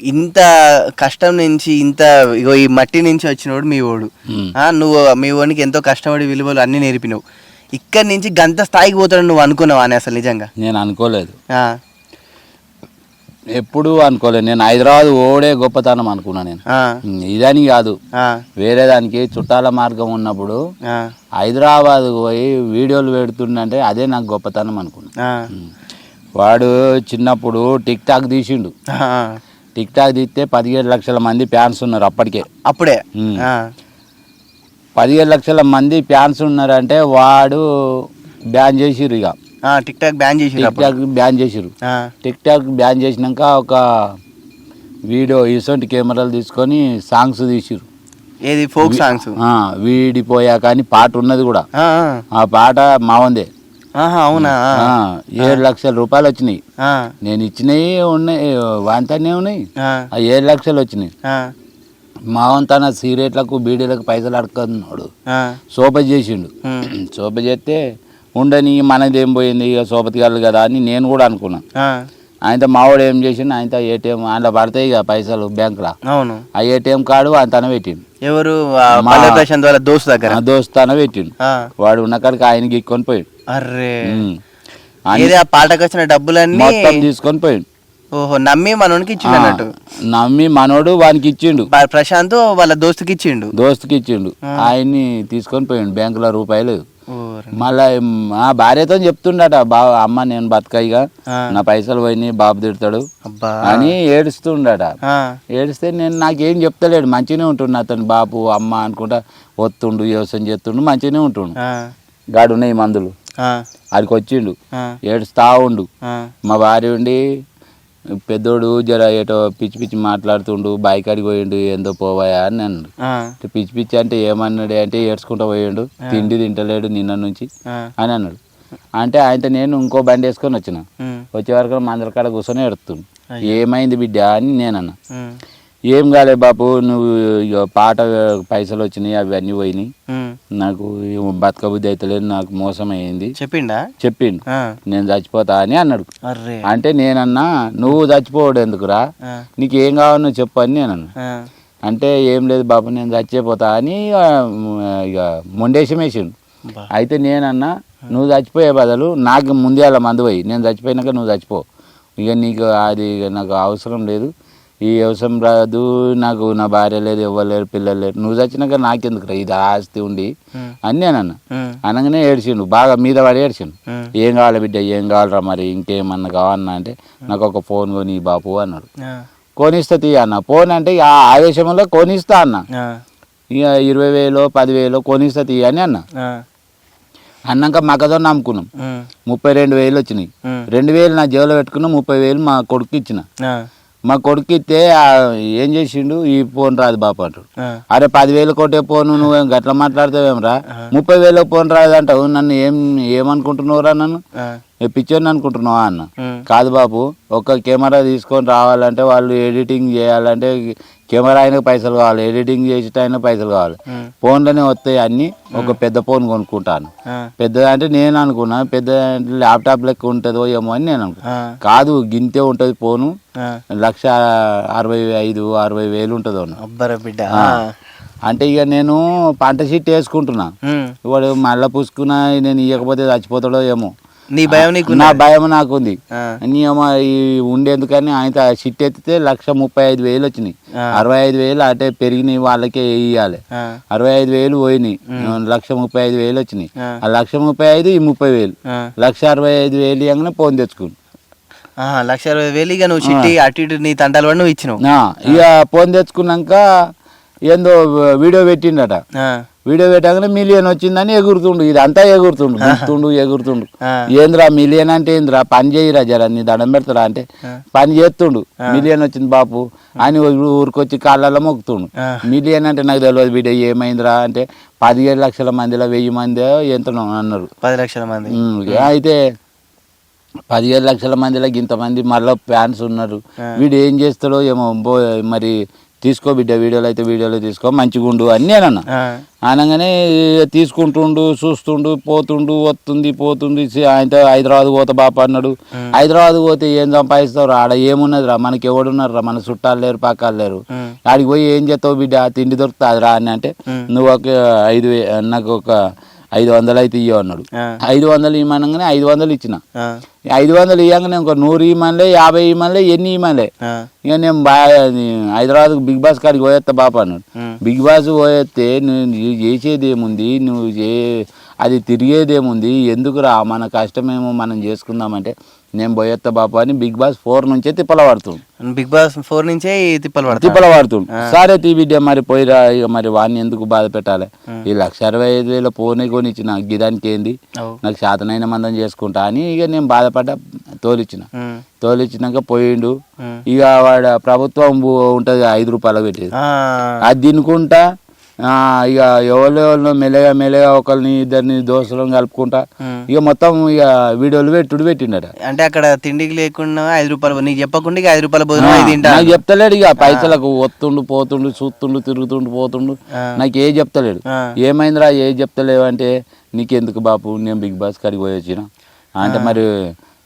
ఇంత కష్టం నుంచి ఇంత ఇగో ఈ మట్టి నుంచి వచ్చినోడు మీ ఓడు. నువ్వు మీ ఓనికి ఎంతో కష్టపడి విలువలు అన్నీ నేర్పినావు. ఇక్కడి నుంచి గంత స్థాయికి పోతాడు నువ్వు అనుకున్నావు అని అసలు నిజంగా? నేను అనుకోలేదు. ఎప్పుడూ అనుకోలేదు. నేను హైదరాబాద్ ఓడే గొప్పతనం అనుకున్నా నేను. ఇదని కాదు. వేరే దానికి చుట్టాల మార్గం ఉన్నప్పుడు హైదరాబాద్ పోయి వీడియోలు పెడుతుండంటే అదే నాకు గొప్పతనం అనుకున్నా. వాడు చిన్నప్పుడు టిక్ టాక్ తీసిండు. టిక్ టాక్ తీస్తే పదిహేడు లక్షల మంది ఫ్యాన్స్ ఉన్నారు అప్పటికే. అప్పుడే. పదిహేడు లక్షల మంది ఫ్యాన్స్ ఉన్నారంటే వాడు బ్యాన్ చేసిర్రు ఇక టిక్ టాక్ బ్యాన్ చేసి టిక్ టాక్ బ్యాన్ చేసిర్రు. టిక్ టాక్ బ్యాన్ చేసినాక ఒక వీడియో ఇసొంటి కెమెరాలు తీసుకొని సాంగ్స్ తీసిర్రు. ఏది ఫోక్ సాంగ్స్? ఆ, వీడిపోయాక అని పాట ఉన్నది కూడా. ఆ, పాట మావందే అవునా? ఏడు లక్షల రూపాయలు వచ్చినాయి. నేను ఇచ్చినవి ఉన్నాయి వాంతనే ఉన్నాయి. ఆ, ఏడు లక్షలు వచ్చినాయి. ఆ, మావం తన సిగరెట్లకు బీడీలకు పైసలు అడుకున్నాడు సోప చేసిండు. సోప చేస్తే ఉండని మనది ఏం పోయింది ఇక సోపతి కదా అని నేను కూడా అనుకున్నా. ఆ, ఆయనతో మావాడు ఏం చేసిండు? ఆయనతో ఏటీఎం అందులో పడతాయి ఇక పైసలు బ్యాంకులో. అవును. ఆ ఏటీఎం కార్డు ఆయన తన పెట్టిండు. ఎవరు? దోస్తు దగ్గర. దోస్తు తన పెట్టిండు. వాడు ఉన్న కాడికి ఆయన గిక్కొని పోయిండు. అర్రే. ఆ పాటకు వచ్చిన డబ్బులన్నీ మొత్తం తీసుకొని పోయిండు. ఓహో నమ్మి మనోనికి ఇచ్చిండు అన్నట్టు. నమ్మి మనోడు వానికి ఇచ్చిండు. ప్రశాంత్ వాళ్ళ దోస్తుకి ఇచ్చిండు. దోస్తుకి ఇచ్చిండు. ఆయన్ని తీసుకొని పోయిండు. బ్యాంకులో రూపాయలు. మళ్ళా మా భార్యతో చెప్తుండట బా అమ్మ నేను బతకయిగా ఆ, నా పైసలు పోయినాయి బాబు తిడతాడు. అని ఏడుస్తుండట. ఆ, ఏడిస్తే నేను నాకేం చెప్తలేడు మంచిగానే ఉంటుండు అతను బాపు అమ్మ అనుకుంటా వస్తుండు వ్యవసాయం చేస్తుండు మంచిగానే ఉంటుండు. ఆ, గాడున్నాయి మందులు. ఆ, ఆడికి వచ్చిండు ఆ, ఏడుస్తా ఉండు. ఆ, మా భార్య ఉండి పెద్దోడు జర ఏటో పిచ్చి పిచ్చి మాట్లాడుతుండు బైక్ పోయిండు ఏందో పోవాయా అని అన్నాడు. పిచ్చి పిచ్చి అంటే ఏమన్నాడు అంటే ఏడ్చుకుంటూ పోయిండు తిండి తింటలేడు నిన్న నుంచి అని అన్నాడు. అంటే ఆయనతో నేను ఇంకో బండి వేసుకొని వచ్చిన. వచ్చే వరకు మందల కాడ కూర్చొని ఎడుతుండు ఏమైంది బిడ్డ అని నేను అన్నా. ఏం కాలే బాపు నువ్వు పాట పైసలు వచ్చినాయి అవి అన్నీ పోయినాయి. నాకు బతక బుద్ధి అవుతలేదు నాకు మోసం అయ్యింది చెప్పిండా? చెప్పిండు. నేను చచ్చిపోతా అని అన్నాడు. అంటే నేనన్నా నువ్వు చచ్చిపోవడం ఎందుకురా? నీకు ఏం కావాలో నువ్వు చెప్పు అని నేను అంటే ఏం లేదు బాబు నేను చచ్చిపోతా అని ఇక మొండేశం వేసిండు. అయితే నేనన్నా నువ్వు చచ్చిపోయే బదులు నాకు ముందే అలా మందు పోయి నేను చచ్చిపోయినాక నువ్వు చచ్చిపో. ఇక నీకు అది నాకు అవసరం లేదు. ఈ అవసరం రాదు నాకు నా భార్య లేదు ఎవరు లేరు పిల్లలు లేరు. నువ్వు చచ్చినాక నాకెందుకు ఇది ఆస్తి ఉండి? అని నేను అన్నా అనగానే ఏడ్చిండు బాగా మీద పడి ఏడ్చిండు. ఏం కావాలి బిడ్డ ఏం కావాలరా మరి ఇంకేమన్నా కావన్నా అంటే నాకు ఒక ఫోన్ కొని బాపు అన్నాడు. కొనిస్తా తీ అన్న. ఫోన్ అంటే ఆ ఆవేశంలో కొనిస్తా అన్న. ఇక ఇరవై వేలు పదివేలు కొనిస్తా తీ అని అన్న. అన్నాక మగదో నమ్ముకున్నాం. ముప్పై రెండు వేలు వచ్చినాయి. రెండు వేలు నా జేబులో పెట్టుకున్నా ముప్పై వేలు మా కొడుకు ఇచ్చిన. మా కొడుకు ఇస్తే ఏం చేసిండు? ఈ ఫోన్ రాదు బాపు అంటాడు. అరే పదివేలు కొట్టే ఫోను నువ్వు గట్లా మాట్లాడతావేమరా ముప్పై వేలు ఫోన్ రాదు అంటావు నన్ను ఏం ఏమనుకుంటున్నావురా నన్ను? పిక్చర్ని అనుకుంటున్నావా అన్న? కాదు బాబు ఒక కెమెరా తీసుకొని రావాలంటే వాళ్ళు ఎడిటింగ్ చేయాలంటే కెమెరా అయినా పైసలు కావాలి ఎడిటింగ్ చేసేట అయినా పైసలు కావాలి. ఫోన్లోనే వస్తాయి అన్నీ. ఒక పెద్ద ఫోన్ కొనుక్కుంటాను. ఆ, పెద్ద అంటే నేను అనుకున్నా పెద్ద ల్యాప్టాప్ లెక్క ఉంటుందో ఏమో అని నేను అనుకున్నా. ఆ, కాదు గింతే ఉంటుంది ఫోను. లక్ష అరవై ఐదు అరవై వేలు ఉంటుంది బిడ్డ. అంటే ఇక నేను పంట షీట్ వేసుకుంటున్నా. ఉమ్, వాడు మళ్ళీ పుసుకున్నా నేను ఇవ్వకపోతే చచ్చిపోతాడో ఏమో. నీ భయం నీకు నా భయం నాకు ఉంది ఆ, నీ అమ్మ ఈ ఉండేందుకని ఆయన షిట్ ఎత్తితే లక్ష ముప్పై ఐదు వేలు వచ్చినాయి. అరవై ఐదు వేలు అటే పెరిగినాయి వాళ్ళకే ఇవ్వాలి అరవై ఐదు వేలు పోయినాయి. లక్ష ముప్పై ఐదు వేలు వచ్చినాయి. ఆ. లక్ష ముప్పై ఐదు ఈ ముప్పై వేలు. లక్ష అరవై ఐదు వేలు ఇవ్వగానే ఫోన్ తెచ్చుకుంది ఆ, లక్ష అరవై వేలు ఇక నువ్వు చిట్టి అటు ఇటు నీ తంటాలు నువ్వు ఇచ్చినావు. ఇక ఫోన్ తెచ్చుకున్నాక ఏందో వీడియో పెట్టిండట. వీడియో పెట్టగానే మిలియన్ వచ్చిందని ఎగురుతుండు. ఇదంతా ఎగురుతుండు. గుర్తుండు ఎగురుతుండు. ఏంద్రా మిలియన్ అంటే ఏంద్రా? పని చేయరా జర? నీ దండం పెడతారా అంటే. పని చేస్తుండు. మిలియన్ వచ్చింది బాపు. అని ఊరికొచ్చి కాళ్ళలో మొక్కుతుండు. మిలియన్ అంటే నాకు తెలియదు బిడ్డ ఏమైందిరా అంటే పదిహేడు లక్షల మందిలో వెయ్యి మంది ఎంతనో అన్నారు. పది లక్షల మంది. అయితే పదిహేడు లక్షల మందిలో ఇంతమంది మళ్ళీ ఫ్యాన్స్ ఉన్నారు. వీడు ఏం చేస్తాడో ఏమో మరి తీసుకో బిడ్డ వీడియోలు అయితే వీడియోలు తీసుకో మంచిగా ఉండు అని నేను అన్నా. ఆ, అనగానే తీసుకుంటుండు చూస్తుండు పోతుండు వస్తుంది పోతుంది ఆయనతో హైదరాబాద్ పోతా బాప అన్నాడు. హైదరాబాద్ పోతే ఏం సంపాదిస్తావు ఆడ ఏమున్నది రా మనకి ఎవడున్నారు రా మన చుట్టాలు లేరు పక్కాలు లేరు. ఆడికి పోయి ఏం చేస్తావు బిడ్డ? తిండి దొరుకుతుంది రా అని అంటే నువ్వు ఒక ఐదు నాకు ఒక ఐదు వందలు అయితే ఇయ్యవు అన్నాడు. ఐదు వందలు ఇవ్వనగానే ఐదు వందలు ఇచ్చిన. ఐదు వందలు ఇవ్వగానే ఇంకో నూరు ఇవ్వమనిలే యాభై ఇవ్వమనిలే ఎన్ని ఇవ్వమనిలే ఆ, ఇక నేను బాగా హైదరాబాద్ బిగ్ బాస్ కాడికి పోయేస్తా బాప అన్నాడు. బిగ్ బాస్ పోయేస్తే నువ్వు చేసేది ఏముంది నువ్వు చే అది తిరిగేది ఏముంది ఎందుకురా మన కష్టమేమో మనం చేసుకుందామంటే నేను పోయేస్తా బాప అని బిగ్ బాస్ ఫోర్ నుంచే తిప్పల పడుతుంది బిగ్ బాస్ ఫోర్ నుంచే తిప్పలు పడతా తిప్పల పడుతుంది సరే తీ బిడ్డ మరి పోయిరా ఇక మరి వాడిని ఎందుకు బాధ పెట్టాలి? ఈ లక్ష అరవై ఐదు వేల పోనీ కొని ఇచ్చిన గిదానికి ఏంది. నాకు శాతనైన మందం చేసుకుంటా అని ఇక నేను బాధపడ్డ తోలిచ్చిన. తోలిచ్చినాక పోయిండు. ఇక వాడు ప్రభుత్వం ఉంటుంది ఐదు రూపాయలు పెట్టేది. అది తినుకుంటా ఇక ఎవరు మెల్లగా మెల్లగా ఒకరిని ఇద్దరిని దోస్తులను కలుపుకుంటా. ఇక మొత్తం ఇక వీడియోలు పెట్టుడు పెట్టిండట. అంటే అక్కడ తిండికి లేకుండా ఐదు రూపాయలు నీకు చెప్పకుండా ఇక ఐదు రూపాయల భోజనం నాకు చెప్తలేడు ఇక పైసలకు వస్తుండు పోతుండు చూస్తుండు తిరుగుతుండు పోతుండు. నాకు ఏ చెప్తలేడు. ఏమైందిరా ఏ చెప్తలేవు అంటే నీకెందుకు బాపు నేను బిగ్ బాస్ కాడికి పోయి వచ్చిన. అంటే మరి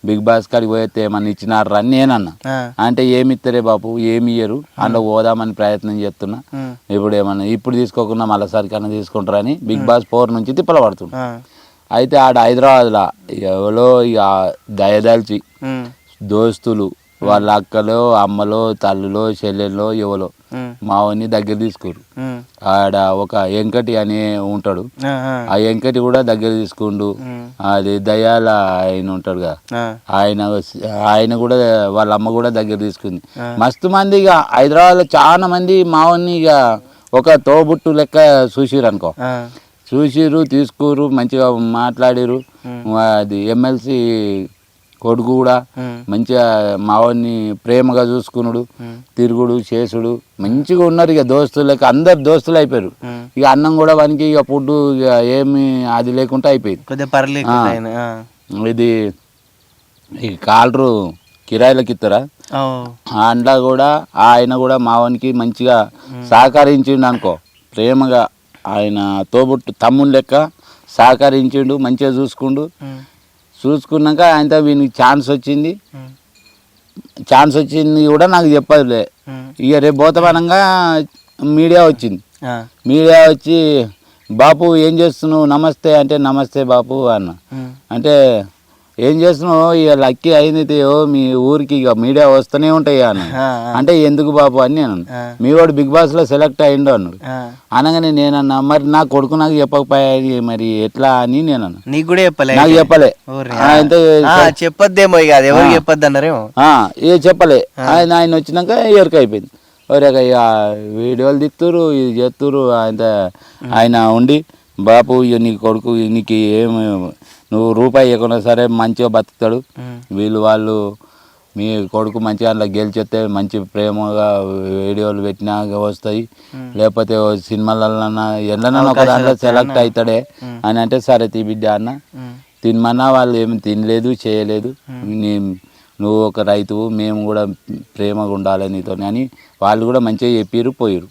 బిగ్ బాస్ కాడికి పోయితే ఏమన్నా ఇచ్చినారా అని నేనన్నా అంటే ఏమి ఇస్తారే బాపు ఏమి ఇయ్యరు అందులో పోదామని ప్రయత్నం చేస్తున్నా. ఇప్పుడు ఏమన్నా ఇప్పుడు తీసుకోకుండా మళ్ళీ సరికన్నా తీసుకుంటారని బిగ్ బాస్ ఫోర్ నుంచి తిప్పల అయితే ఆడ హైదరాబాద్లో ఎవరో ఇక దయదల్చి దోస్తులు వాళ్ళ అక్కలో అమ్మలో తల్లులో చెల్లెల్లో ఎవరో ఉమ్, మావని దగ్గర తీసుకోరు. ఆడ ఒక వెంకటి అని ఉంటాడు. ఆ, వెంకటి కూడా దగ్గర తీసుకుండు. అది దయాల ఆయన ఉంటాడు కదా ఆయన ఆయన కూడా వాళ్ళ అమ్మ కూడా దగ్గర తీసుకుంది. మస్తు మంది ఇక హైదరాబాద్లో చాలా మంది మావన్ని ఇక ఒక తోబుట్టు లెక్క చూసిరు అనుకో. చూసిరు తీసుకురు మంచిగా మాట్లాడిరు అది ఎమ్మెల్సీ కొడుకు కూడా మంచిగా మావాడిని ప్రేమగా చూసుకున్నాడు ఉమ్, తిరుగుడు చేసుడు మంచిగా ఉన్నారు ఇక దోస్తులకి అందరు దోస్తులు అయిపోయారు. ఇక అన్నం కూడా వానికి ఇక ఫుడ్ ఇక ఏమి అది లేకుండా అయిపోయింది. ఇది ఈ కాలరు కిరాయిలకి ఇస్తారా అందులో కూడా ఆయన కూడా మావానికి మంచిగా సహకరించిండు అనుకో. ప్రేమగా ఆయన తోబుట్టు తమ్ముడు లెక్క సహకరించిండు మంచిగా చూసుకుండు. చూసుకున్నాక ఆయనతో వీనికి ఛాన్స్ వచ్చింది. ఛాన్స్ వచ్చింది కూడా నాకు చెప్పదులే. ఇక రేపు పోతామనంగా మీడియా వచ్చింది. మీడియా వచ్చి బాపు ఏం చేస్తున్నావు? నమస్తే అంటే నమస్తే బాపు అన్న. అంటే ఏం చేస్తున్నావు? ఇక లక్కీ అయింది మీ ఊరికి ఇక మీడియా వస్తూనే ఉంటాయి అన్న ఆ, అంటే ఎందుకు బాపు అని నేను మీ వాడు బిగ్ బాస్లో సెలెక్ట్ అయ్యిండు అన్నాడు. అనగానే నేనన్నా మరి నా కొడుకు నాకు చెప్పకపోయాది మరి ఎట్లా అని నేను నీకు కూడా చెప్పలే నాకు చెప్పలే. చెప్పొద్దేమో ఇక ఎవరు చెప్పొద్దు అన్నారేమో? ఏ చెప్పలే. ఆయన ఆయన వచ్చినాక ఎరుక అయిపోయింది? ఒరేక ఇక వీడియోలు తిత్తురు ఇది చేస్తురు ఆయన ఆయన ఉండి బాపు ఇక నీ కొడుకు నీకు ఏమి నువ్వు రూపాయి ఇవ్వకుండా సరే మంచిగా బతుకుతాడు. వీళ్ళు వాళ్ళు మీ కొడుకు మంచిగా అందులో గెలిచేస్తే మంచి ప్రేమగా వీడియోలు పెట్టినా వస్తాయి. లేకపోతే సినిమాలన్నా ఎల్లనన్నా ఒక దాంట్లో సెలెక్ట్ అవుతాడే అని అంటే సరే తీ బిడ్డ అన్న. తినమన్నా వాళ్ళు ఏమి తినలేదు చేయలేదు. నీ నువ్వు ఒక రైతువు మేము కూడా ప్రేమగా ఉండాలి నీతో అని వాళ్ళు కూడా మంచిగా చెప్పిరు పోయిరు.